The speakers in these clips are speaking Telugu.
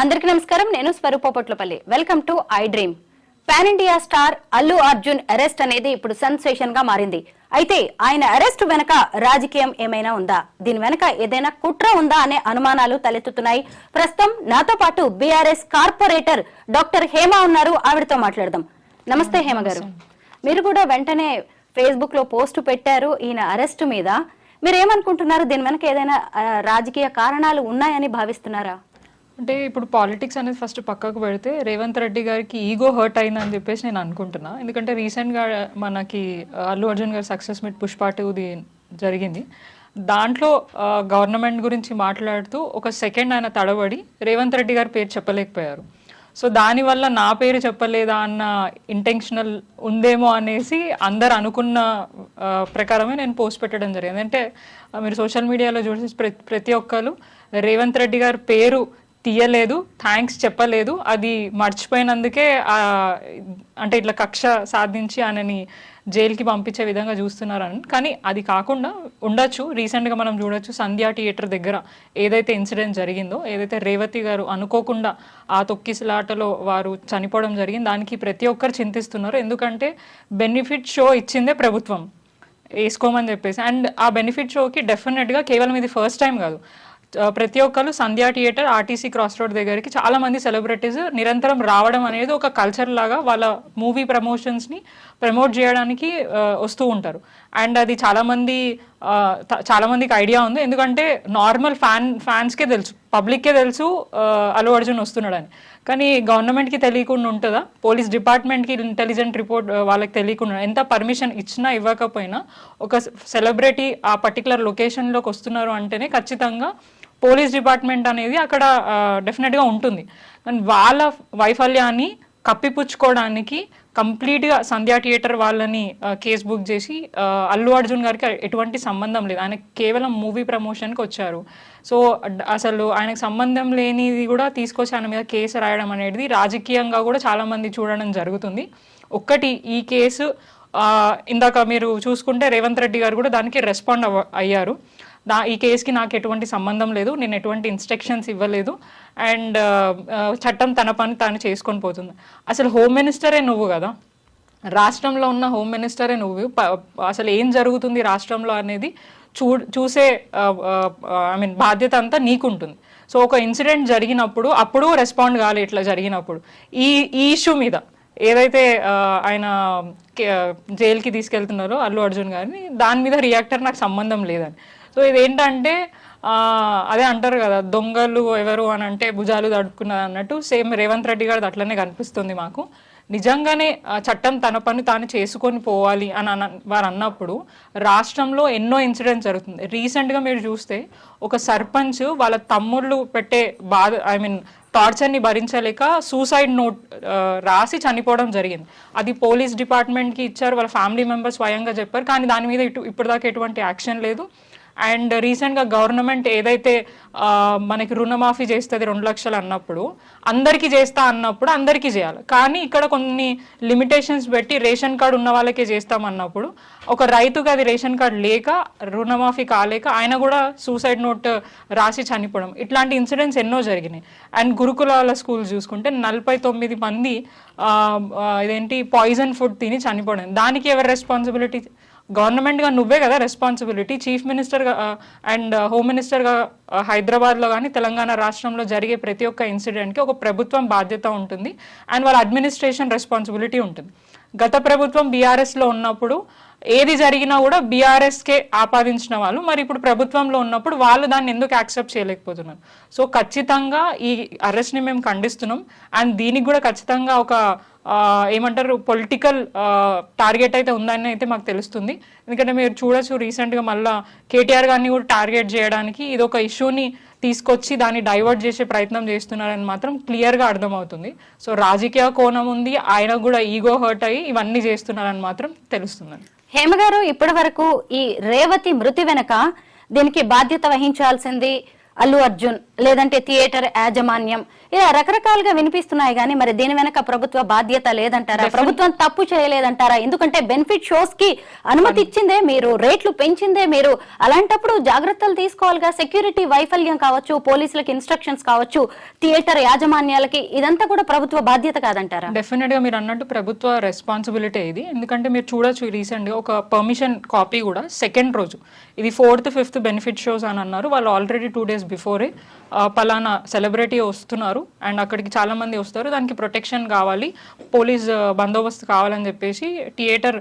అందరికీ నమస్కారం. నేను Swaroopa Potlapalli. Welcome to I dream pan India star Allu Arjun arrest అనేది ఇప్పుడు సెన్సేషన్గా మారింది. అయితే ఆయన అరెస్ట్ వెనక రాజకీయం ఏమైనా ఉందా? దీని వెనక ఏదైనా కుట్ర ఉందా అనే అనుమానాలు తలెత్తుతున్నాయి. ప్రస్తుతం నాతో పాటు బీఆర్ఎస్ కార్పొరేటర్ డాక్టర్ హేమ ఉన్నారు. ఆవిడతో మాట్లాడదాం. నమస్తే హేమ గారు. మీరు కూడా వెంటనే ఫేస్బుక్లో పోస్ట్ పెట్టారు ఈయన అరెస్ట్ మీద. మీరు ఏమనుకుంటున్నారు దీని వెనక ఏదైనా రాజకీయ కారణాలు ఉన్నాయని భావిస్తున్నారా? అంటే ఇప్పుడు పాలిటిక్స్ అనేది ఫస్ట్ పక్కకు పెడితే రేవంత్ రెడ్డి గారికి ఈగో హర్ట్ అయిందని చెప్పేసి నేను అనుకుంటున్నా. ఎందుకంటే రీసెంట్గా మనకి అల్లు అర్జున్ గారి సక్సెస్ మీట్ పుష్ప టూది జరిగింది. దాంట్లో గవర్నమెంట్ గురించి మాట్లాడుతూ ఒక సెకండ్ ఆయన తడబడి రేవంత్ రెడ్డి గారి పేరు చెప్పలేకపోయారు. సో దానివల్ల నా పేరు చెప్పలేదా అన్న ఇంటెన్షనల్ ఉందేమో అనేసి అందరు అనుకున్న ప్రకారమే నేను పోస్ట్ పెట్టడం జరిగింది. అంటే మీరు సోషల్ మీడియాలో చూసి ప్రతి ప్రతి ఒక్కరు రేవంత్ రెడ్డి గారి పేరు తీయలేదు థ్యాంక్స్ చెప్పలేదు. అది మర్చిపోయినందుకే అంటే ఇట్లా కక్ష సాధించి ఆయనని జైలుకి పంపించే విధంగా చూస్తున్నారని. కానీ అది కాకుండా ఉండొచ్చు రీసెంట్గా మనం చూడొచ్చు సంధ్యా థియేటర్ దగ్గర ఏదైతే ఇన్సిడెంట్ జరిగిందో ఏదైతే రేవతి గారు అనుకోకుండా ఆ తొక్కిసలాటలో వారు చనిపోవడం జరిగింది దానికి ప్రతి ఒక్కరు చింతిస్తున్నారు. ఎందుకంటే బెనిఫిట్ షో ఇచ్చిందే ప్రభుత్వం వేసుకోమని చెప్పేసి. అండ్ ఆ బెనిఫిట్ షోకి డెఫినెట్గా కేవలం ఇది ఫస్ట్ టైం కాదు. ప్రతి ఒక్కరు Sandhya theatre RTC cross road దగ్గరికి చాలా మంది సెలబ్రిటీస్ నిరంతరం రావడం అనేది ఒక కల్చర్ లాగా వాళ్ళ మూవీ ప్రమోషన్స్ని ప్రమోట్ చేయడానికి వస్తూ ఉంటారు. అండ్ అది చాలా మంది చాలా మందికి ఐడియా ఉంది. ఎందుకంటే నార్మల్ ఫ్యాన్ ఫ్యాన్స్కే తెలుసు పబ్లిక్కే తెలుసు అల్లు అర్జున్ వస్తున్నాడని. కానీ గవర్నమెంట్కి తెలియకుండా ఉంటుందా? పోలీస్ డిపార్ట్మెంట్కి ఇంటెలిజెంట్ రిపోర్ట్ వాళ్ళకి తెలియకుండా ఎంత పర్మిషన్ ఇచ్చినా ఇవ్వకపోయినా ఒక సెలబ్రిటీ ఆ పర్టికులర్ లొకేషన్లోకి వస్తున్నారు అంటేనే ఖచ్చితంగా పోలీస్ డిపార్ట్మెంట్ అనేది అక్కడ డెఫినెట్గా ఉంటుంది. కానీ వాళ్ళ వైఫల్యాన్ని కప్పిపుచ్చుకోవడానికి కంప్లీట్గా సంధ్యా థియేటర్ వాళ్ళని కేసు బుక్ చేసి అల్లు అర్జున్ గారికి ఎటువంటి సంబంధం లేదు. ఆయన కేవలం మూవీ ప్రమోషన్కి వచ్చారు. సో అసలు ఆయనకు సంబంధం లేనిది కూడా తీసుకొచ్చి ఆయన మీద కేసు రాయడం అనేది రాజకీయంగా కూడా చాలామంది చూడడం జరుగుతుంది. ఒక్కటి ఈ కేసు ఇందాక మీరు చూసుకుంటే రేవంత్ రెడ్డి గారు కూడా దానికి రెస్పాండ్ అవ్వ అయ్యారు. దా ఈ కేసుకి నాకు ఎటువంటి సంబంధం లేదు నేను ఎటువంటి ఇన్స్ట్రక్షన్స్ ఇవ్వలేదు. అండ్ uh, uh, చట్టం తన పని తాను చేసుకొని పోతుంది. అసలు హోమ్ మినిస్టరే నువ్వు కదా? రాష్ట్రంలో ఉన్న హోమ్ మినిస్టరే నువ్వు? అసలు ఏం జరుగుతుంది రాష్ట్రంలో అనేది చూ చూసే uh, ఐ మీన్ బాధ్యత అంతా నీకుంటుంది. సో ఒక ఇన్సిడెంట్ జరిగినప్పుడు అప్పుడు రెస్పాండ్ కాలి ఇట్లా జరిగినప్పుడు. ఈ ఈ ఇష్యూ మీద ఏదైతే ఆయన కే- జైలుకి తీసుకెళ్తున్నారో అల్లు అర్జున్ గారిని దాని మీద రియాక్టర్ నాకు సంబంధం లేదని. సో ఇదేంటంటే అదే అంటారు కదా దొంగలు ఎవరు అని అంటే భుజాలు తడుపుకున్నది అన్నట్టు సేమ్ రేవంత్ రెడ్డి గారిది అట్లనే కనిపిస్తుంది మాకు. నిజంగానే చట్టం తన పని తాను చేసుకొని పోవాలి అని అన్న వారు అన్నప్పుడు రాష్ట్రంలో ఎన్నో ఇన్సిడెంట్స్ జరుగుతుంది. రీసెంట్గా మీరు చూస్తే ఒక సర్పంచ్ వాళ్ళ తమ్ముళ్ళు పెట్టే బాధ ఐ మీన్ టార్చర్ని భరించలేక సూసైడ్ నోట్ రాసి చనిపోవడం జరిగింది. అది పోలీస్ డిపార్ట్మెంట్కి ఇచ్చారు వాళ్ళ ఫ్యామిలీ మెంబర్స్ స్వయంగా చెప్పారు కానీ దాని మీద ఇటు ఇప్పటిదాకా ఎటువంటి యాక్షన్ లేదు. అండ్ రీసెంట్గా గవర్నమెంట్ ఏదైతే మనకి రుణమాఫీ చేస్తుంది రెండు లక్షలు అన్నప్పుడు అందరికీ చేస్తా అన్నప్పుడు అందరికీ చేయాలి. కానీ ఇక్కడ కొన్ని లిమిటేషన్స్ పెట్టి రేషన్ కార్డు ఉన్న వాళ్ళకే చేస్తాం అన్నప్పుడు ఒక రైతుకి అది రేషన్ కార్డు లేక రుణమాఫీ కాలేక ఆయన కూడా సూసైడ్ నోట్ రాసి చనిపోవడం. ఇట్లాంటి ఇన్సిడెంట్స్ ఎన్నో జరిగినాయి. అండ్ గురుకులాల స్కూల్ చూసుకుంటే నలభై తొమ్మిది మంది ఇదేంటి పాయిజన్ ఫుడ్ తిని చనిపోవడం. దానికి ఎవరు రెస్పాన్సిబిలిటీ గవర్నమెంట్గా నువ్వే కదా రెస్పాన్సిబిలిటీ చీఫ్ మినిస్టర్గా అండ్ హోమ్ మినిస్టర్గా హైదరాబాద్లో కానీ తెలంగాణ రాష్ట్రంలో జరిగే ప్రతి ఒక్క ఇన్సిడెంట్కి ఒక ప్రభుత్వం బాధ్యత ఉంటుంది. అండ్ వాళ్ళ అడ్మినిస్ట్రేషన్ రెస్పాన్సిబిలిటీ ఉంటుంది. గత ప్రభుత్వం బీఆర్ఎస్లో ఉన్నప్పుడు ఏది జరిగినా కూడా బీఆర్ఎస్కే ఆపాదించిన వాళ్ళు. మరి ఇప్పుడు ప్రభుత్వంలో ఉన్నప్పుడు వాళ్ళు దాన్ని ఎందుకు యాక్సెప్ట్ చేయలేకపోతున్నారు? సో ఖచ్చితంగా ఈ అరెస్ట్ని మేము ఖండిస్తున్నాం. అండ్ దీనికి కూడా ఖచ్చితంగా ఒక ఏమంటారు పొలిటికల్ టార్గెట్ అయితే ఉందని అయితే మాకు తెలుస్తుంది. ఎందుకంటే మీరు చూడొచ్చు రీసెంట్గా మళ్ళా కేటీఆర్ గారిని కూడా టార్గెట్ చేయడానికి ఇది ఒక ఇష్యూని తీసుకొచ్చి దాన్ని డైవర్ట్ చేసే ప్రయత్నం చేస్తున్నారని మాత్రం క్లియర్గా అర్థమవుతుంది. సో రాజకీయ కోణం ఉంది. ఆయన కూడా ఈగో హర్ట్ అయ్యి ఇవన్నీ చేస్తున్నారని మాత్రం తెలుస్తుందండి. హేమగారు ఇప్పటి వరకు ఈ రేవతి మృతి వెనక దీనికి బాధ్యత వహించాల్సింది అల్లు అర్జున్ లేదంటే థియేటర్ యాజమాన్యం. ఇలా రకరకాలుగా వినిపిస్తున్నాయి కానీ మరి దీని వెనక ప్రభుత్వ బాధ్యత లేదంటారా? ప్రభుత్వం తప్పు చేయలేదంటారా? ఎందుకంటే బెనిఫిట్ షోస్కి అనుమతి ఇచ్చిందే మీరు రేట్లు పెంచిందే మీరు. అలాంటప్పుడు జాగ్రత్తలు తీసుకోవాలిగా. సెక్యూరిటీ వైఫల్యం కావచ్చు పోలీసులకు ఇన్స్ట్రక్షన్స్ కావచ్చు థియేటర్ యాజమాన్యాలకి ఇదంతా కూడా ప్రభుత్వ బాధ్యత కాదంటారా? డెఫినెట్గా మీరు అన్నట్టు ప్రభుత్వ రెస్పాన్సిబిలిటీ ఇది. ఎందుకంటే మీరు చూడొచ్చు రీసెంట్గా ఒక పర్మిషన్ కాపీ కూడా సెకండ్ రోజు. ఇది ఫోర్త్ ఫిఫ్త్ బెనిఫిట్ షోస్ అని అన్నారు. వాళ్ళు ఆల్రెడీ టూ డేస్ బిఫోరే పలానా సెలబ్రిటీ వస్తున్నారు. అండ్ అక్కడికి చాలా మంది వస్తారు. దానికి ప్రొటెక్షన్ కావాలి. పోలీస్ బందోబస్తు కావాలని చెప్పేసి థియేటర్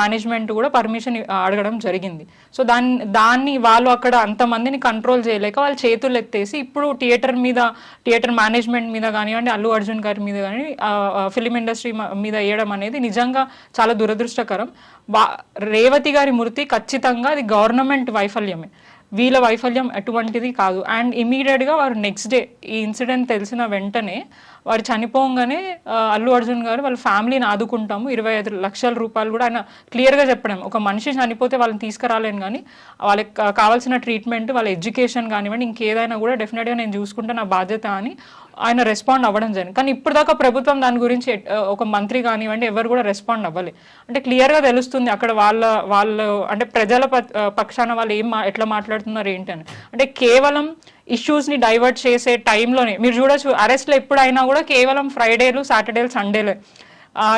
మేనేజ్మెంట్ కూడా పర్మిషన్ అడగడం జరిగింది. సో దాన్ని దాన్ని వాళ్ళు అక్కడ అంతమందిని కంట్రోల్ చేయలేక వాళ్ళు చేతులు ఎత్తేసి ఇప్పుడు థియేటర్ మీద థియేటర్ మేనేజ్మెంట్ మీద కానివ్వండి అల్లు అర్జున్ గారి మీద కానీ ఫిలిం ఇండస్ట్రీ మీద వేయడం అనేది నిజంగా చాలా దురదృష్టకరం. వా రేవతి గారి మృతి ఖచ్చితంగా అది గవర్నమెంట్ వైఫల్యమే. వీళ్ళ వైఫల్యం ఎటువంటిది కాదు. అండ్ ఇమీడియట్గా వారు నెక్స్ట్ డే ఈ ఇన్సిడెంట్ తెలిసిన వెంటనే వారు చనిపోగానే అల్లు అర్జున్ గారు వాళ్ళ ఫ్యామిలీని ఆదుకుంటాము. ఇరవై ఐదు లక్షల రూపాయలు కూడా ఆయన క్లియర్గా చెప్పడం. ఒక మనిషి చనిపోతే వాళ్ళని తీసుకురాలేను కానీ వాళ్ళకి కావాల్సిన ట్రీట్మెంట్ వాళ్ళ ఎడ్యుకేషన్ కానివ్వండి ఇంకేదైనా కూడా డెఫినెట్గా నేను చూసుకుంటే నా బాధ్యత అని ఆయన రెస్పాండ్ అవ్వడం జరిగింది. కానీ ఇప్పుడు దాకా ప్రభుత్వం దాని గురించి ఒక మంత్రి కానివ్వండి ఎవరు కూడా రెస్పాండ్ అవ్వలే. అంటే క్లియర్గా తెలుస్తుంది అక్కడ వాళ్ళ వాళ్ళు అంటే ప్రజల ప- పక్షాన వాళ్ళు ఏం మా- ఎట్లా మాట్లాడుతున్నారు ఏంటని. అంటే కేవలం ఇష్యూస్ని డైవర్ట్ చేసే టైంలోనే మీరు చూడొచ్చు అరెస్ట్లో ఎప్పుడైనా కూడా కేవలం ఫ్రైడేలు సాటర్డేలు సండేలే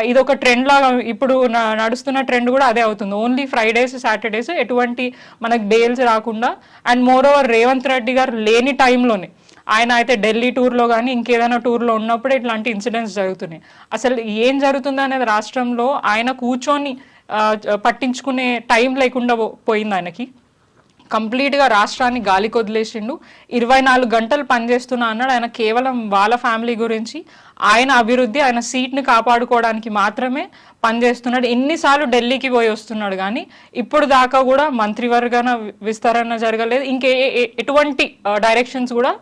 ఇది ఒక ట్రెండ్ లాగా ఇప్పుడు నడుస్తున్న ట్రెండ్ కూడా అదే అవుతుంది. ఓన్లీ ఫ్రైడేస్ సాటర్డేస్ ఎటువంటి మనకు బెయిల్స్ రాకుండా and more over Revanth Reddy garu లేని టైంలోనే ఆయన అయితే ఢిల్లీ టూర్లో కానీ ఇంకేదైనా టూర్లో ఉన్నప్పుడు ఇట్లాంటి ఇన్సిడెంట్స్ జరుగుతున్నాయి. అసలు ఏం జరుగుతుంది అనేది రాష్ట్రంలో ఆయన కూర్చొని పట్టించుకునే టైం లేకుండా పోయింది ఆయనకి. కంప్లీట్గా రాష్ట్రాన్ని గాలి కొదిలేసిండు ఇరవై నాలుగు గంటలు పనిచేస్తున్నా అన్నాడు. ఆయన కేవలం వాళ్ళ ఫ్యామిలీ గురించి ఆయన అభివృద్ధి ఆయన సీట్ని కాపాడుకోవడానికి మాత్రమే పనిచేస్తున్నాడు. ఎన్నిసార్లు ఢిల్లీకి పోయి వస్తున్నాడు కానీ ఇప్పుడు దాకా కూడా మంత్రివర్గన విస్తరణ జరగలేదు. ఇంకే ఎటువంటి డైరెక్షన్స్ కూడా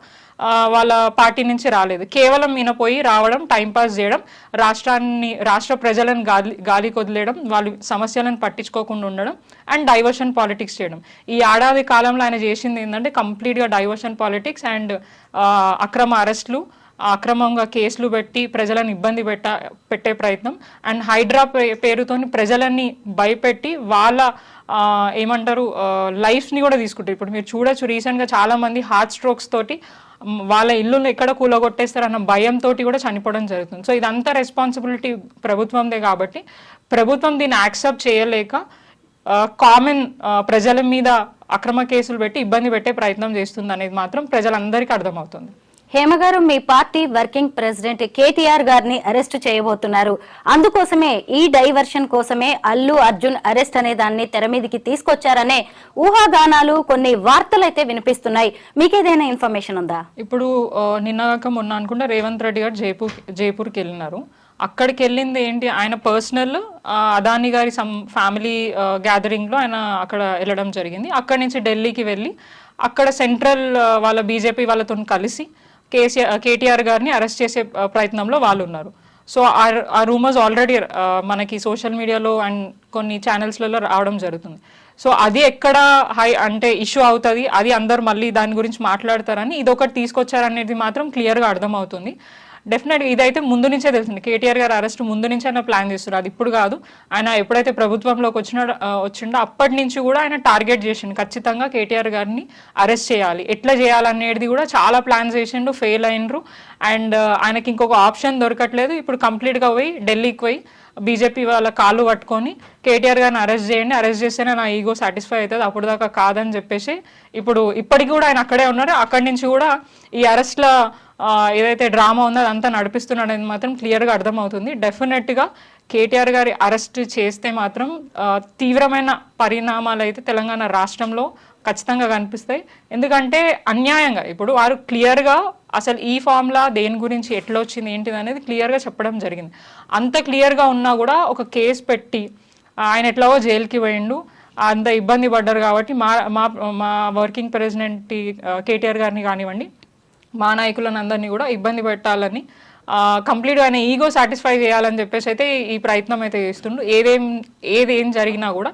వాళ్ళ పార్టీ నుంచి రాలేదు. కేవలం ఈయన పోయి రావడం టైంపాస్ చేయడం రాష్ట్రాన్ని రాష్ట్ర ప్రజలను గాలి గాలి వదిలేయడం వాళ్ళు సమస్యలను పట్టించుకోకుండా ఉండడం అండ్ డైవర్షన్ పాలిటిక్స్ చేయడం. ఈ ఏడాది కాలంలో ఆయన చేసింది ఏంటంటే కంప్లీట్గా డైవర్షన్ పాలిటిక్స్ అండ్ అక్రమ అరెస్టులు అక్రమంగా కేసులు పెట్టి ప్రజలను ఇబ్బంది పెట్ట పెట్టే ప్రయత్నం అండ్ హైడ్రా పే- పేరుతోని ప్రజలని భయపెట్టి వాళ్ళ ఏమంటారు లైఫ్ని కూడా తీసుకుంటారు. ఇప్పుడు మీరు చూడొచ్చు రీసెంట్గా చాలామంది హార్ట్ స్ట్రోక్స్ తోటి వాళ్ళ ఇల్లును ఎక్కడ కూలగొట్టేస్తారన్న భయంతో కూడా చనిపోవడం జరుగుతుంది. సో ఇదంతా రెస్పాన్సిబిలిటీ ప్రభుత్వందే కాబట్టి ప్రభుత్వం దీన్ని యాక్సెప్ట్ చేయలేక కామన్ ప్రజల మీద అక్రమ కేసులు పెట్టి ఇబ్బంది పెట్టే ప్రయత్నం చేస్తుంది అనేది మాత్రం ప్రజలందరికీ అర్థమవుతుంది. హేమగారు మీ పార్టీ వర్కింగ్ ప్రెసిడెంట్ కేటీఆర్ గారిని అరెస్ట్ చేయబోతున్నారు. అందుకోసమే ఈ డైవర్షన్ కోసమే అల్లు అర్జున్ అరెస్ట్ అనే దాన్ని తెర మీదకి తీసుకొచ్చారనే ఊహాగానాలు కొన్ని వార్తలైతే వినిపిస్తున్నాయి. మీకేదైనా ఇన్ఫర్మేషన్ ఉందా? ఇప్పుడు ఆ, నిన్న కాక మొన్న అనుకుంటే రేవంత్ రెడ్డి గారు జైపూర్ జైపూర్కి వెళ్ళినారు. అక్కడికి వెళ్ళింది ఏంటి? ఆయన పర్సనల్ అదాని గారి సమ్ ఫ్యామిలీ గ్యాదరింగ్లో ఆయన అక్కడ వెళ్ళడం జరిగింది. అక్కడి నుంచి ఢిల్లీకి వెళ్ళి అక్కడ సెంట్రల్ వాళ్ళ బీజేపీ వాళ్ళతో కలిసి కేసీఆర్ కేటీఆర్ గారిని అరెస్ట్ చేసే ప్రయత్నంలో వాళ్ళు ఉన్నారు సో ఆ- ఆ రూమర్స్ ఆల్రెడీ మనకి సోషల్ మీడియాలో అండ్ కొన్ని ఛానల్స్లలో రావడం జరుగుతుంది. సో అది ఎక్కడ హై అంటే ఇష్యూ అవుతుంది అది అందరు మళ్ళీ దాని గురించి మాట్లాడతారని ఇది ఒకటి తీసుకొచ్చారనేది మాత్రం క్లియర్గా అర్థమవుతుంది. డెఫినెట్గా ఇదైతే ముందు నుంచే తెలిసింది. కేటీఆర్ గారు అరెస్ట్ ముందు నుంచే ఆయన ప్లాన్ చేస్తున్నారు. అది ఇప్పుడు కాదు. ఆయన ఎప్పుడైతే ప్రభుత్వంలోకి వచ్చిన వచ్చిండో అప్పటి నుంచి కూడా ఆయన టార్గెట్ చేసిండు. ఖచ్చితంగా కేటీఆర్ గారిని అరెస్ట్ చేయాలి. ఎట్లా చేయాలనేది కూడా చాలా ప్లాన్స్ చేసిండు ఫెయిల్ అయినరు. అండ్ ఆయనకి ఇంకొక ఆప్షన్ దొరకట్లేదు. ఇప్పుడు కంప్లీట్గా పోయి ఢిల్లీకి పోయి బీజేపీ వాళ్ళ కాళ్ళు పట్టుకొని కేటీఆర్ గారిని అరెస్ట్ చేయండి అరెస్ట్ చేస్తేనే నా ఈగో సాటిస్ఫై అవుతుంది అప్పుడు దాకా కాదని చెప్పేసి ఇప్పుడు ఇప్పటికి కూడా ఆయన అక్కడే ఉన్నారు. అక్కడి నుంచి కూడా ఈ అరెస్ట్ల ఏదైతే డ్రామా ఉందో అదంతా నడిపిస్తున్నాడు అనేది మాత్రం క్లియర్గా అర్థమవుతుంది. డెఫినెట్గా కేటీఆర్ గారి అరెస్ట్ చేస్తే మాత్రం తీవ్రమైన పరిణామాలు అయితే తెలంగాణ రాష్ట్రంలో ఖచ్చితంగా కనిపిస్తాయి. ఎందుకంటే అన్యాయంగా ఇప్పుడు వారు క్లియర్గా అసలు ఈ ఫార్ములా దేని గురించి ఎట్లా వచ్చింది ఏంటిది అనేది క్లియర్గా చెప్పడం జరిగింది. అంత క్లియర్గా ఉన్నా కూడా ఒక కేసు పెట్టి ఆయన ఎట్లాగో జైలుకి పోయిండు. అంత ఇబ్బంది పడ్డారు కాబట్టి మా మా మా వర్కింగ్ ప్రెసిడెంట్ కేటీఆర్ గారిని కానివ్వండి మా నాయకులను అందరినీ కూడా ఇబ్బంది పెట్టాలని కంప్లీట్గా ఆయన ఈగో సాటిస్ఫై చేయాలని చెప్పేసి అయితే ఈ ప్రయత్నం అయితే చేస్తుండు. ఏదేం ఏదేం జరిగినా కూడా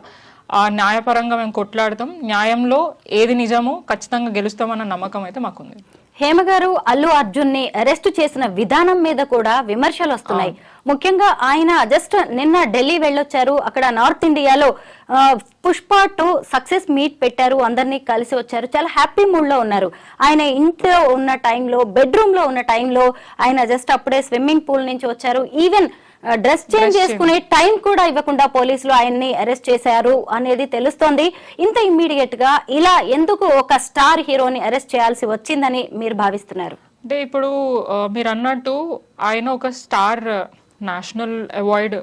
న్యాయపరంగా మేము కొట్లాడతాం. న్యాయంలో ఏది నిజమో ఖచ్చితంగా గెలుస్తామన్న నమ్మకం అయితే మాకుంది. హేమ గారు అల్లు అర్జున్ని అరెస్ట్ చేసిన విధానం మీద కూడా విమర్శలు వస్తున్నాయి. ముఖ్యంగా ఆయన జస్ట్ నిన్న ఢిల్లీ వెళ్ళొచ్చారు. అక్కడ నార్త్ ఇండియాలో ఆ, పుష్ప టూ సక్సెస్ మీట్ పెట్టారు. అందరినీ కలిసి వచ్చారు. చాలా హ్యాపీ మూడ్లో ఉన్నారు. ఆయన ఇంట్లో ఉన్న టైంలో బెడ్రూమ్లో ఉన్న టైంలో ఆయన జస్ట్ అప్పుడే స్విమ్మింగ్ పూల్ నుంచి వచ్చారు. ఈవెన్ డ్రెస్ చేంజ్ చేసుకునే టైం కూడా ఇవ్వకుండా పోలీసులు ఆయన్ని అరెస్ట్ చేశారు అనేది తెలుస్తోంది. ఇంత ఇమ్మీడియట్గా ఇలా ఎందుకు ఒక స్టార్ హీరోని అరెస్ట్ చేయాల్సి వచ్చిందని మీరు భావిస్తున్నారు? అంటే ఇప్పుడు మీరు అన్నట్టు ఆయన ఒక స్టార్ నేషనల్ అవార్డ్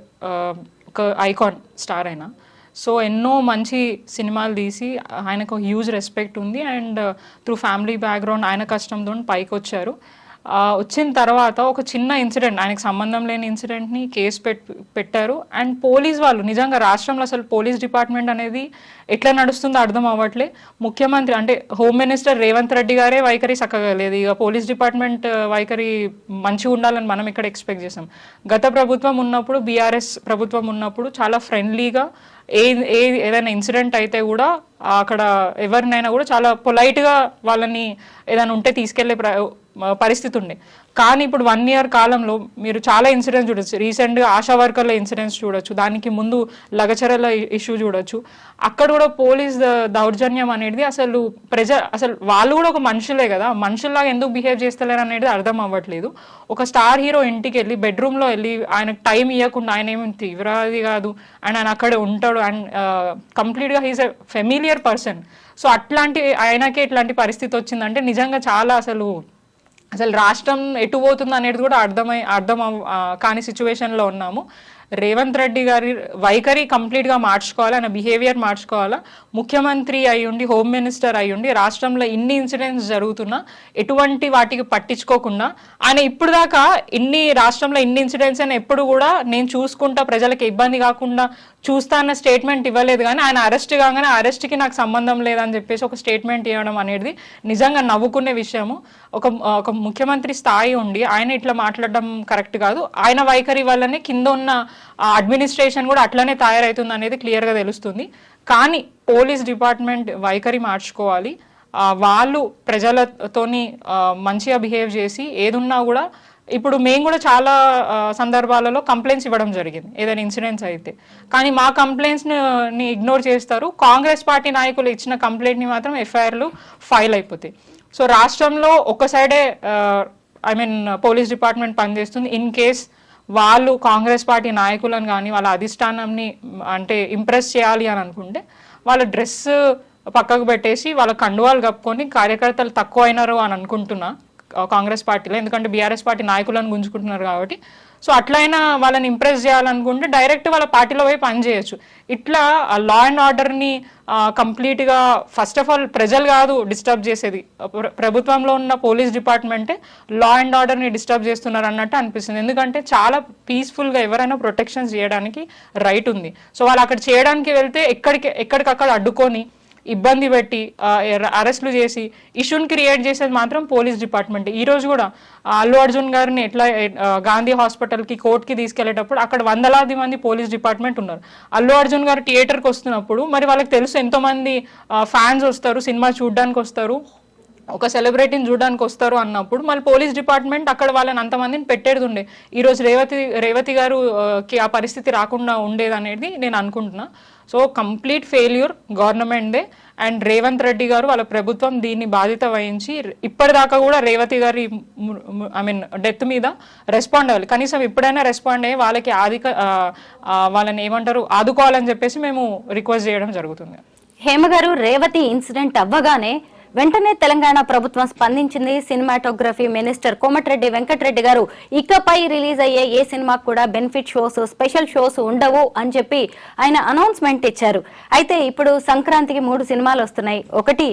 ఒక ఐకాన్ స్టార్ అయినా. సో ఎన్నో మంచి సినిమాలు తీసి ఆయనకు హ్యూజ్ రెస్పెక్ట్ ఉంది. అండ్ త్రూ ఫ్యామిలీ బ్యాక్గ్రౌండ్ ఆయన కష్టంతో పైకి వచ్చారు వచ్చిన తర్వాత ఒక చిన్న ఇన్సిడెంట్ ఆయనకు సంబంధం లేని ఇన్సిడెంట్ని కేసు పెట్ పెట్టారు. అండ్ పోలీస్ వాళ్ళు నిజంగా రాష్ట్రంలో అసలు పోలీస్ డిపార్ట్మెంట్ అనేది ఎట్లా నడుస్తుందో అర్థం అవ్వట్లే. ముఖ్యమంత్రి అంటే హోమ్ మినిస్టర్ రేవంత్ రెడ్డి గారే వైఖరి చక్కగా లేదు. ఇక పోలీస్ డిపార్ట్మెంట్ వైఖరి మంచిగా ఉండాలని మనం ఇక్కడ ఎక్స్పెక్ట్ చేసాం. గత ప్రభుత్వం ఉన్నప్పుడు బీఆర్ఎస్ ప్రభుత్వం ఉన్నప్పుడు చాలా ఫ్రెండ్లీగా ఏ ఏ ఏదైనా ఇన్సిడెంట్ అయితే కూడా అక్కడ ఎవరినైనా కూడా చాలా పొలైట్గా వాళ్ళని ఏదైనా ఉంటే తీసుకెళ్ళే ప్ర పరిస్థితి ఉండే. కానీ ఇప్పుడు వన్ ఇయర్ కాలంలో మీరు చాలా ఇన్సిడెంట్స్ చూడొచ్చు. రీసెంట్గా ఆశా వర్కర్ల ఇన్సిడెంట్స్ చూడొచ్చు. దానికి ముందు లగచరల ఇష్యూ చూడొచ్చు. అక్కడ కూడా పోలీస్ ద- దౌర్జన్యం అనేది అసలు ప్రజ అసలు వాళ్ళు కూడా ఒక మనుషులే కదా. మనుషుల్లాగా ఎందుకు బిహేవ్ చేస్తలేరు అనేది అర్థం అవ్వట్లేదు. ఒక స్టార్ హీరో ఇంటికి వెళ్ళి బెడ్రూమ్లో వెళ్ళి ఆయనకు టైం ఇవ్వకుండా ఆయన ఏమి తీవ్రవాది కాదు. అండ్ ఆయన అక్కడే ఉంటాడు. అండ్ కంప్లీట్గా he's a familiar person so అట్లాంటి ఆయనకే ఇట్లాంటి పరిస్థితి వచ్చిందంటే నిజంగా చాలా అసలు అసలు రాష్ట్రం ఎటు పోతుంది అనేది కూడా అర్థమై అర్థం కాని సిచ్యువేషన్లో ఉన్నాము. రేవంత్ రెడ్డి గారి వైఖరి కంప్లీట్గా మార్చుకోవాలి? ఆయన బిహేవియర్ మార్చుకోవాలా? ముఖ్యమంత్రి అయ్యుండి హోమ్ మినిస్టర్ అయ్యుండి రాష్ట్రంలో ఇన్ని ఇన్సిడెంట్స్ జరుగుతున్నా ఎటువంటి వాటికి పట్టించుకోకుండా ఆయన ఇప్పుడు దాకా ఇన్ని రాష్ట్రంలో ఇన్ని ఇన్సిడెంట్స్ అని ఎప్పుడు కూడా నేను చూసుకుంటా ప్రజలకు ఇబ్బంది కాకుండా చూస్తా అన్న స్టేట్మెంట్ ఇవ్వలేదు కానీ ఆయన అరెస్ట్ కాగానే అరెస్ట్కి నాకు సంబంధం లేదని చెప్పేసి ఒక స్టేట్మెంట్ ఇవ్వడం అనేది నిజంగా నవ్వుకునే విషయము. ఒక ఒక ముఖ్యమంత్రి స్థాయి ఉండి ఆయన ఇట్లా మాట్లాడడం కరెక్ట్ కాదు. ఆయన వైఖరి వల్లనే కింద ఉన్న అడ్మినిస్ట్రేషన్ కూడా అట్లనే తయారవుతుంది అనేది క్లియర్గా తెలుస్తుంది. కానీ పోలీస్ డిపార్ట్మెంట్ వైఖరి మార్చుకోవాలి. వాళ్ళు ప్రజలతోని మంచిగా బిహేవ్ చేసి ఏదున్నా కూడా ఇప్పుడు మేము కూడా చాలా సందర్భాలలో కంప్లైంట్స్ ఇవ్వడం జరిగింది. ఏదైనా ఇన్సిడెంట్స్ అయితే. కానీ మా కంప్లైంట్స్ని ఇగ్నోర్ చేస్తారు. కాంగ్రెస్ పార్టీ నాయకులు ఇచ్చిన కంప్లైంట్ని మాత్రం ఎఫ్ఐఆర్లు ఫైల్ అయిపోతాయి. సో రాష్ట్రంలో ఒక సైడే ఐ మీన్ పోలీస్ డిపార్ట్మెంట్ పనిచేస్తుంది. ఇన్ కేస్ వాళ్ళు కాంగ్రెస్ పార్టీ నాయకులను కానీ వాళ్ళ అధిష్టానంని అంటే ఇంప్రెస్ చేయాలి అని అనుకుంటే వాళ్ళ డ్రెస్ పక్కకు పెట్టేసి వాళ్ళ కండువాలు కప్పుకొని కార్యకర్తలు తక్కువ అయినారు అని అనుకుంటున్నా కాంగ్రెస్ పార్టీలో. ఎందుకంటే బీఆర్ఎస్ పార్టీ నాయకులను గుంజుకుంటున్నారు కాబట్టి సో అట్లయినా వాళ్ళని ఇంప్రెస్ చేయాలనుకుంటే డైరెక్ట్ వాళ్ళ పార్టీలో పోయి పనిచేయచ్చు ఇట్లా లా అండ్ ఆర్డర్ని కంప్లీట్గా ఫస్ట్ ఆఫ్ ఆల్ ప్రజలు కాదు డిస్టర్బ్ చేసేది. ప్రభుత్వంలో ఉన్న పోలీస్ డిపార్ట్మెంటే లా అండ్ ఆర్డర్ని డిస్టర్బ్ చేస్తున్నారు అన్నట్టు అనిపిస్తుంది. ఎందుకంటే చాలా పీస్ఫుల్గా ఎవరైనా ప్రొటెక్షన్స్ చేయడానికి రైట్ ఉంది. సో వాళ్ళు అక్కడ చేయడానికి వెళ్తే ఎక్కడికి ఎక్కడికక్కడ అడ్డుకొని ఇబ్బంది పెట్టి అరెస్టులు చేసి ఇష్యూని క్రియేట్ చేసేది మాత్రం పోలీస్ డిపార్ట్మెంట్. ఈ రోజు కూడా అల్లు అర్జున్ గారిని ఎట్లా గాంధీ హాస్పిటల్కి కోర్టుకి తీసుకెళ్ళేటప్పుడు అక్కడ వందలాది మంది పోలీస్ డిపార్ట్మెంట్ ఉన్నారు. అల్లు అర్జున్ గారు థియేటర్కి వస్తున్నప్పుడు మరి వాళ్ళకి తెలుసు ఎంతోమంది ఫ్యాన్స్ వస్తారు సినిమా చూడడానికి వస్తారు ఒక సెలబ్రిటీని చూడడానికి వస్తారు అన్నప్పుడు మళ్ళీ పోలీస్ డిపార్ట్మెంట్ అక్కడ వాళ్ళని అంతమందిని పెట్టేది ఉండే. ఈరోజు రేవతి రేవతి గారు ఆ, కి ఆ పరిస్థితి రాకుండా ఉండేది అనేది నేను అనుకుంటున్నా. సో కంప్లీట్ ఫెయిల్యూర్ గవర్నమెంట్దే. అండ్ రేవంత్ రెడ్డి గారు వాళ్ళ ప్రభుత్వం దీన్ని బాధ్యత వహించి ఇప్పటిదాకా కూడా Revathi garu I mean death మీద రెస్పాండ్ అవ్వాలి. కనీసం ఎప్పుడైనా రెస్పాండ్ అయ్యి వాళ్ళకి ఆదిక వాళ్ళని ఏమంటారు ఆదుకోవాలని చెప్పేసి మేము రిక్వెస్ట్ చేయడం జరుగుతుంది. హేమ గారు రేవతి ఇన్సిడెంట్ అవ్వగానే వెంటనే తెలంగాణ ప్రభుత్వం స్పందించింది. సినిమాటోగ్రఫీ మినిస్టర్ కోమటిరెడ్డి వెంకటరెడ్డి గారు ఇకపై రిలీజ్ అయ్యే ఏ సినిమాకు కూడా బెనిఫిట్ షోస్ స్పెషల్ షోస్ ఉండవు అని చెప్పి ఆయన అనౌన్స్మెంట్ ఇచ్చారు. అయితే ఇప్పుడు సంక్రాంతికి మూడు సినిమాలు వస్తున్నాయి. ఒకటి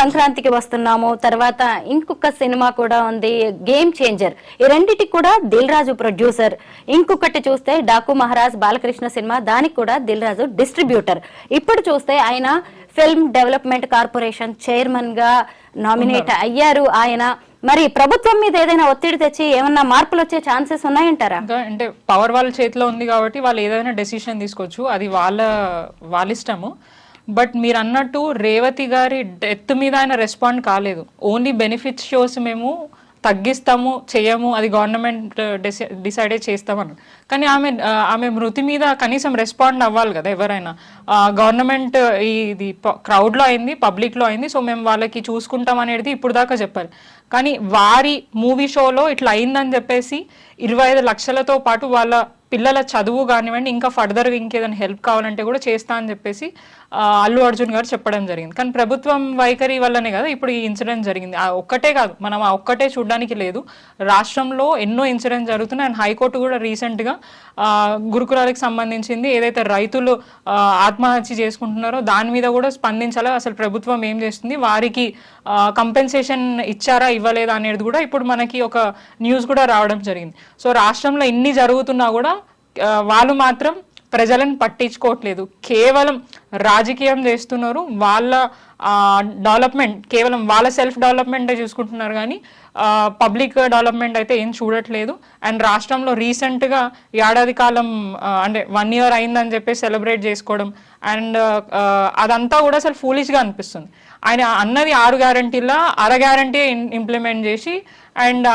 సంక్రాంతికి వస్తున్నాము. తర్వాత ఇంకొక సినిమా కూడా ఉంది గేమ్ చేంజర్ ఈ రెండిటికి కూడా దిల్ రాజు ప్రొడ్యూసర్ ఇంకొకటి చూస్తే డాకు మహారాజ్ బాలకృష్ణ సినిమా దానికి కూడా దిల్ రాజు డిస్ట్రిబ్యూటర్ ఇప్పుడు చూస్తే ఆయన ఫిల్మ్ డెవలప్మెంట్ కార్పొరేషన్ చైర్మన్గా నామినేట్ అయ్యారు ఆయన. మరి ప్రభుత్వం మీద ఏదైనా ఒత్తిడి తెచ్చి ఏమన్నా మార్పులు వచ్చే ఛాన్సెస్ ఉన్నాయంటారా? అంటే పవర్ వాళ్ళ చేతిలో ఉంది కాబట్టి వాళ్ళు ఏదైనా డెసిషన్ తీసుకోవచ్చు. అది వాళ్ళ వాళ్ళ ఇష్టము. బట్ మీరు అన్నట్టు రేవతి గారి డెత్ మీద ఆయన రెస్పాండ్ కాలేదు. ఓన్లీ బెనిఫిట్స్ షోస్ మేము తగ్గిస్తాము చేయము అది గవర్నమెంట్ డిసైడే చేస్తామని కానీ ఆమె ఆమె మృతి మీద కనీసం రెస్పాండ్ అవ్వాలి కదా ఎవరైనా. గవర్నమెంట్ ఇది క్రౌడ్లో అయింది పబ్లిక్లో అయింది సో మేము వాళ్ళకి చూసుకుంటాం అనేది ఇప్పుడు దాకా చెప్పాలి కానీ వారి మూవీ షోలో ఇట్లా అయిందని చెప్పేసి ఇరవై ఐదు లక్షలతో పాటు వాళ్ళ పిల్లల చదువు కానివ్వండి ఇంకా ఫర్దర్గా ఇంకేదైనా హెల్ప్ కావాలంటే కూడా చేస్తా అని చెప్పేసి అల్లు అర్జున్ గారు చెప్పడం జరిగింది. కానీ ప్రభుత్వం వైఖరి వల్లనే కదా ఇప్పుడు ఈ ఇన్సిడెంట్ జరిగింది. ఆ ఒక్కటే కాదు మనం ఆ ఒక్కటే చూడడానికి లేదు. రాష్ట్రంలో ఎన్నో ఇన్సిడెంట్స్ జరుగుతున్నాయి. అండ్ హైకోర్టు కూడా రీసెంట్గా గురుకులాలకు సంబంధించింది ఏదైతే రైతులు ఆత్మహత్య చేసుకుంటున్నారో దాని మీద కూడా స్పందించాలా? అసలు ప్రభుత్వం ఏం చేస్తుంది? వారికి కంపెన్సేషన్ ఇచ్చారా ఇవ్వలేదా అనేది కూడా ఇప్పుడు మనకి ఒక న్యూస్ కూడా రావడం జరిగింది. సో రాష్ట్రంలో ఇన్ని జరుగుతున్నా కూడా వాళ్ళు మాత్రం ప్రజలను పట్టించుకోవట్లేదు. కేవలం రాజకీయం చేస్తున్నారు. వాళ్ళ డెవలప్మెంట్ కేవలం వాళ్ళ సెల్ఫ్ డెవలప్మెంటే చూసుకుంటున్నారు కానీ పబ్లిక్ డెవలప్మెంట్ అయితే ఏం చూడట్లేదు. అండ్ రాష్ట్రంలో రీసెంట్గా ఏడాది కాలం అంటే వన్ ఇయర్ అయిందని చెప్పి సెలబ్రేట్ చేసుకోవడం అండ్ అదంతా కూడా అసలు ఫూలిష్గా అనిపిస్తుంది. ఆయన అన్నది ఆరు గ్యారంటీలా అర గ్యారంటీ ఇంప్లిమెంట్ చేసి అండ్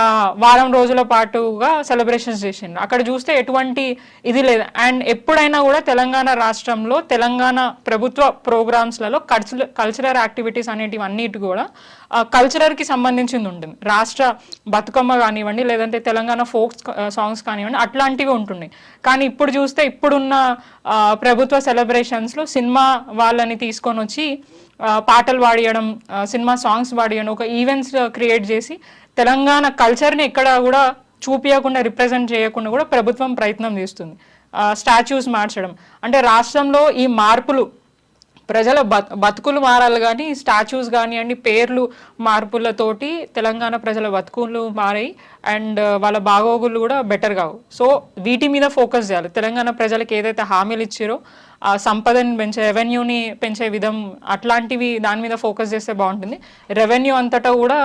వారం రోజుల పాటుగా సెలబ్రేషన్స్ చేసిండు అక్కడ చూస్తే ఎటువంటి ఇది లేదు. అండ్ ఎప్పుడైనా కూడా తెలంగాణ రాష్ట్రంలో తెలంగాణ ప్రభుత్వ ప్రోగ్రామ్స్లలో కల్చరల్ కల్చరల్ యాక్టివిటీస్ అనేటివి అన్నిటి కూడా కల్చరల్కి సంబంధించింది ఉంటుంది. రాష్ట్ర బతుకమ్మ కానివ్వండి లేదంటే తెలంగాణ ఫోక్ సాంగ్స్ కానివ్వండి అట్లాంటివి ఉంటున్నాయి కానీ ఇప్పుడు చూస్తే ఇప్పుడున్న ప్రభుత్వ సెలబ్రేషన్స్లో సినిమా వాళ్ళని తీసుకొని వచ్చి పాటలు పాడియడం సినిమా సాంగ్స్ పాడియడం ఒక ఈవెంట్స్ క్రియేట్ చేసి తెలంగాణ కల్చర్ని ఎక్కడ కూడా చూపించకుండా రిప్రజెంట్ చేయకుండా కూడా ప్రభుత్వం ప్రయత్నం చేస్తుంది. స్టాచ్యూస్ మార్చడం. అంటే రాష్ట్రంలో ఈ మార్పులు ప్రజల బత్ బతుకులు మారాలి కానీ స్టాచ్యూస్ కానివ్వండి పేర్లు మార్పులతోటి తెలంగాణ ప్రజల బతుకులు మారాయి. అండ్ uh, వాళ్ళ బాగోగులు కూడా బెటర్ కావు. సో వీటి మీద ఫోకస్ చేయాలి. తెలంగాణ ప్రజలకు ఏదైతే హామీలు ఇచ్చారో ఆ సంపదను పెంచే రెవెన్యూని పెంచే విధం అట్లాంటివి దాని మీద ఫోకస్ చేస్తే బాగుంటుంది. రెవెన్యూ అంతటా కూడా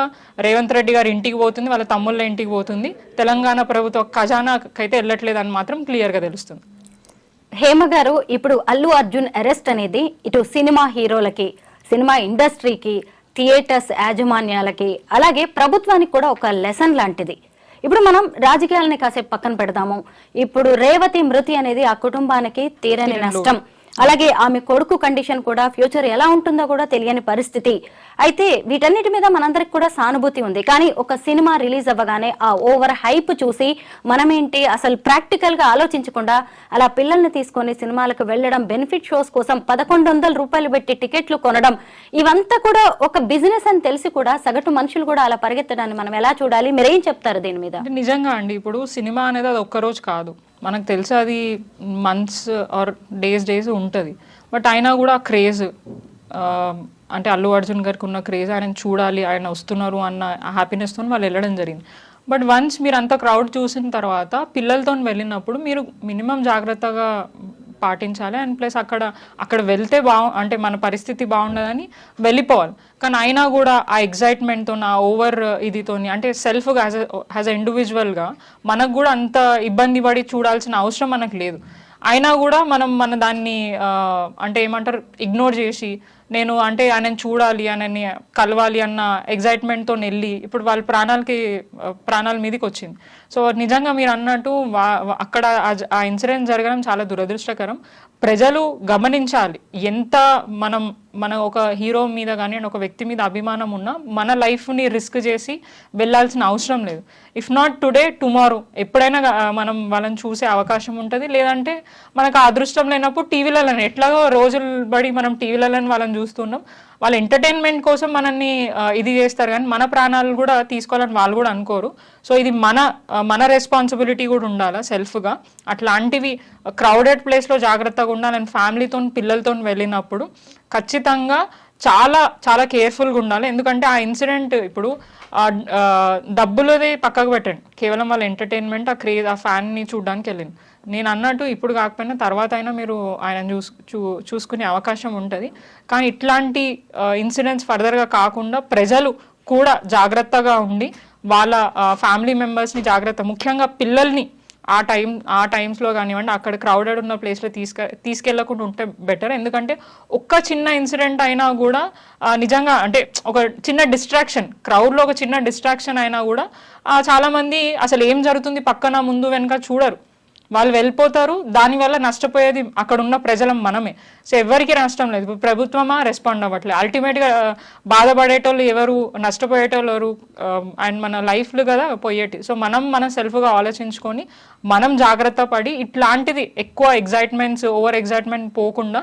రేవంత్ రెడ్డి గారి ఇంటికి పోతుంది వాళ్ళ తమ్ముళ్ళ ఇంటికి పోతుంది. తెలంగాణ ప్రభుత్వ ఖజానాకైతే వెళ్ళట్లేదు అని మాత్రం క్లియర్గా తెలుస్తుంది. హేమ గారు ఇప్పుడు అల్లు అర్జున్ అరెస్ట్ అనేది ఇటు సినిమా హీరోలకి సినిమా ఇండస్ట్రీకి థియేటర్స్ యాజమాన్యాలకి అలాగే ప్రభుత్వానికి కూడా ఒక లెసన్ లాంటిది. ఇప్పుడు మనం రాజకీయాలని కాసేపు పక్కన పెడదాము. ఇప్పుడు రేవతి మృతి అనేది ఆ కుటుంబానికి తీరని నష్టం. అలాగే ఆమె కొడుకు కండిషన్ కూడా ఫ్యూచర్ ఎలా ఉంటుందో కూడా తెలియని పరిస్థితి. అయితే వీటన్నిటి మీద మనందరికి కూడా సానుభూతి ఉంది. కానీ ఒక సినిమా రిలీజ్ అవ్వగానే ఆ ఓవర్ హైప్ చూసి మనమేంటి అసలు ప్రాక్టికల్గా ఆలోచించకుండా అలా పిల్లల్ని తీసుకొని సినిమాలకు వెళ్ళడం బెనిఫిట్ షోస్ కోసం పదకొండు వందల రూపాయలు పెట్టి టికెట్లు కొనడం ఇవంతా కూడా ఒక బిజినెస్ అని తెలిసి కూడా సగటు మనుషులు కూడా అలా పరిగెత్తడాన్ని మనం ఎలా చూడాలి? మీరేం చెప్తారు దీని మీద? నిజంగా అండి ఇప్పుడు సినిమా అనేది అది ఒక్కరోజు కాదు. మనకు తెలుసు అది మంత్స్ ఆర్ డేస్ డేస్ ఉంటుంది. బట్ అయినా కూడా క్రేజ్ అంటే అల్లు అర్జున్ గారికి ఉన్న క్రేజ్ ఆయన చూడాలి ఆయన వస్తున్నారు అన్న హ్యాపీనెస్తో వాళ్ళు వెళ్ళడం జరిగింది. బట్ వన్స్ మీరు అంత క్రౌడ్ చూసిన తర్వాత పిల్లలతో వెళ్ళినప్పుడు మీరు మినిమం జాగ్రత్తగా పాటించాలి అండ్ ప్లస్ అక్కడ అక్కడ వెళ్తే బాగు అంటే మన పరిస్థితి బాగుండదని వెళ్ళిపోవాలి. కానీ అయినా కూడా ఆ ఎగ్జైట్మెంట్తో ఆ ఓవర్ ఇదితోని అంటే సెల్ఫ్గా యాజ్ యాజ్ అ ఇండివిజువల్గా మనకు కూడా అంత ఇబ్బంది పడి చూడాల్సిన అవసరం మనకు లేదు. అయినా కూడా మనం మన దాన్ని అంటే ఏమంటారు ఇగ్నోర్ చేసి నేను అంటే ఆయనని చూడాలి ఆయనని కలవాలి అన్న ఎగ్జైట్మెంట్తో వెళ్ళి ఇప్పుడు వాళ్ళ ప్రాణాలకి ప్రాణాల మీదకి వచ్చింది. సో నిజంగా మీరు అన్నట్టు వా- అక్కడ ఆ ఇన్సిడెంట్ జరగడం చాలా దురదృష్టకరం. ప్రజలు గమనించాలి ఎంత మనం మన ఒక హీరో మీద కానీ అండ్ ఒక వ్యక్తి మీద అభిమానం ఉన్నా మన లైఫ్ని రిస్క్ చేసి వెళ్ళాల్సిన అవసరం లేదు. ఇఫ్ నాట్ టుడే టుమారో ఎప్పుడైనా మనం వాళ్ళని చూసే అవకాశం ఉంటుంది. లేదంటే మనకు ఆ అదృష్టం లేనప్పుడు టీవీలలో ఎట్లాగో రోజులు బడి మనం టీవీలలో వాళ్ళని చూస్తున్నాం. వాళ్ళ ఎంటర్టైన్మెంట్ కోసం మనల్ని ఇది చేస్తారు కానీ మన ప్రాణాలు కూడా తీసుకోవాలని వాళ్ళు కూడా అనుకోరు. సో ఇది మన మన రెస్పాన్సిబిలిటీ కూడా ఉండాలా సెల్ఫ్గా అట్లాంటివి క్రౌడెడ్ ప్లేస్లో జాగ్రత్తగా ఉండాలని ఫ్యామిలీతో పిల్లలతో వెళ్ళినప్పుడు ఖచ్చితంగా చాలా చాలా కేర్ఫుల్గా ఉండాలి. ఎందుకంటే ఆ ఇన్సిడెంట్ ఇప్పుడు ఆ డబ్బులది పక్కకు పెట్టండి. కేవలం వాళ్ళ ఎంటర్టైన్మెంట్ ఆ క్రేజ్ ఆ ఫ్యాన్ని చూడడానికి వెళ్ళింది. నేను అన్నట్టు ఇప్పుడు కాకపోయినా తర్వాత అయినా మీరు ఆయన చూసు చూ చూసుకునే అవకాశం ఉంటుంది. కానీ ఇట్లాంటి ఇన్సిడెంట్స్ ఫర్దర్గా కాకుండా ప్రజలు కూడా జాగ్రత్తగా ఉండి వాళ్ళ ఫ్యామిలీ మెంబర్స్ని జాగ్రత్త ముఖ్యంగా పిల్లల్ని ఆ టైం ఆ టైమ్స్లో కానివ్వండి అక్కడ క్రౌడెడ్ ఉన్న ప్లేస్లో తీసుక తీసుకెళ్ళకుండా ఉంటే బెటర్. ఎందుకంటే ఒక్క చిన్న ఇన్సిడెంట్ అయినా కూడా నిజంగా అంటే ఒక చిన్న డిస్ట్రాక్షన్ క్రౌడ్లో ఒక చిన్న డిస్ట్రాక్షన్ అయినా కూడా చాలామంది అసలు ఏం జరుగుతుంది పక్కన ముందు వెనక చూడరు. వాళ్ళు వెళ్ళిపోతారు. దానివల్ల నష్టపోయేది అక్కడ ఉన్న ప్రజలం మనమే. సో ఎవరికి నష్టం లేదు. ఇప్పుడు ప్రభుత్వమా రెస్పాండ్ అవ్వట్లేదు. అల్టిమేట్గా బాధపడేటోళ్ళు ఎవరు నష్టపోయేటోళ్ళు ఎవరు అండ్ మన లైఫ్లు కదా పోయేటి. సో మనం మనం సెల్ఫ్గా ఆలోచించుకొని మనం జాగ్రత్త పడి ఇట్లాంటిది ఎక్కువ ఎగ్జైట్మెంట్స్ ఓవర్ ఎగ్జైట్మెంట్ పోకుండా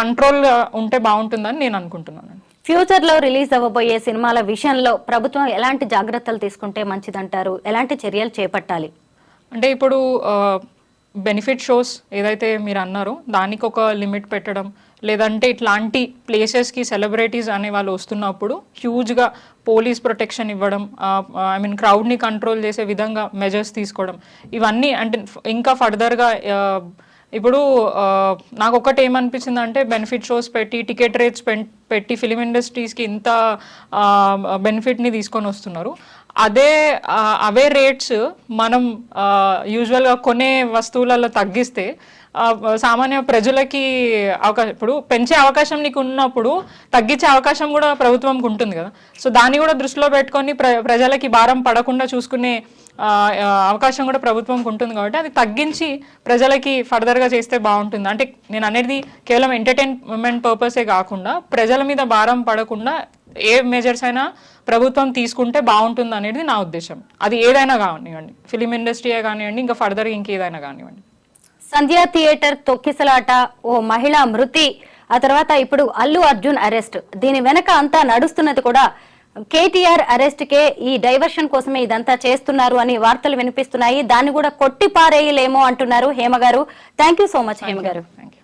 కంట్రోల్ ఉంటే బాగుంటుందని నేను అనుకుంటున్నాను. ఫ్యూచర్లో రిలీజ్ అవ్వబోయే సినిమాల విషయంలో ప్రభుత్వం ఎలాంటి జాగ్రత్తలు తీసుకుంటే మంచిదంటారు? ఎలాంటి చర్యలు చేపట్టాలి? అంటే ఇప్పుడు బెనిఫిట్ షోస్ ఏదైతే మీరు అన్నారో దానికి ఒక లిమిట్ పెట్టడం లేదంటే ఇట్లాంటి ప్లేసెస్కి సెలబ్రిటీస్ అనే వాళ్ళు వస్తున్నప్పుడు హ్యూజ్గా పోలీస్ ప్రొటెక్షన్ ఇవ్వడం ఐ మీన్ క్రౌడ్ని కంట్రోల్ చేసే విధంగా మెజర్స్ తీసుకోవడం ఇవన్నీ అంటే ఇంకా ఫర్దర్గా ఇప్పుడు నాకు ఒకటి ఏమనిపించింది అంటే బెనిఫిట్ షోస్ పెట్టి టికెట్ రేట్స్ పెట్టి ఫిలిం ఇండస్ట్రీస్కి ఇంత బెనిఫిట్ని తీసుకొని వస్తున్నారు. అదే అవే రేట్స్ మనం యూజువల్గా కొనే వస్తువులలో తగ్గిస్తే సామాన్య ప్రజలకి అవకాశం ఇప్పుడు పెంచే అవకాశం నీకు ఉన్నప్పుడు తగ్గించే అవకాశం కూడా ప్రభుత్వంకి ఉంటుంది కదా. సో దాన్ని కూడా దృష్టిలో పెట్టుకొని ప్ర ప్రజలకి భారం పడకుండా చూసుకునే అవకాశం కూడా ప్రభుత్వంకి ఉంటుంది కాబట్టి అది తగ్గించి ప్రజలకి ఫర్దర్గా చేస్తే బాగుంటుంది. అంటే నేను అనేది కేవలం ఎంటర్టైన్మెంట్ పర్పసే కాకుండా ప్రజల మీద భారం పడకుండా ఏ మెజర్స్ అయినా ప్రభుత్వం తీసుకుంటే బాగుంటుంది అనేది నా ఉద్దేశం. అది ఏదైనా కానివ్వండి. ఫిలిం ఇండస్ట్రీయే కానివ్వండి ఇంకా ఫర్దర్ ఇంకేదైనా కానివ్వండి. సంధ్యా థియేటర్ తొక్కిసలాట ఓ మహిళ మృతి ఆ తర్వాత ఇప్పుడు అల్లు అర్జున్ అరెస్ట్. దీని వెనక అంతా నడుస్తున్నది కూడా కేటీఆర్ అరెస్ట్ కే ఈ డైవర్షన్ కోసమే ఇదంతా చేస్తున్నారు అని వార్తలు వినిపిస్తున్నాయి. దాన్ని కూడా కొట్టి పారేయలేమో అంటున్నారు Hema garu. Thank you so much Hema garu. Thank you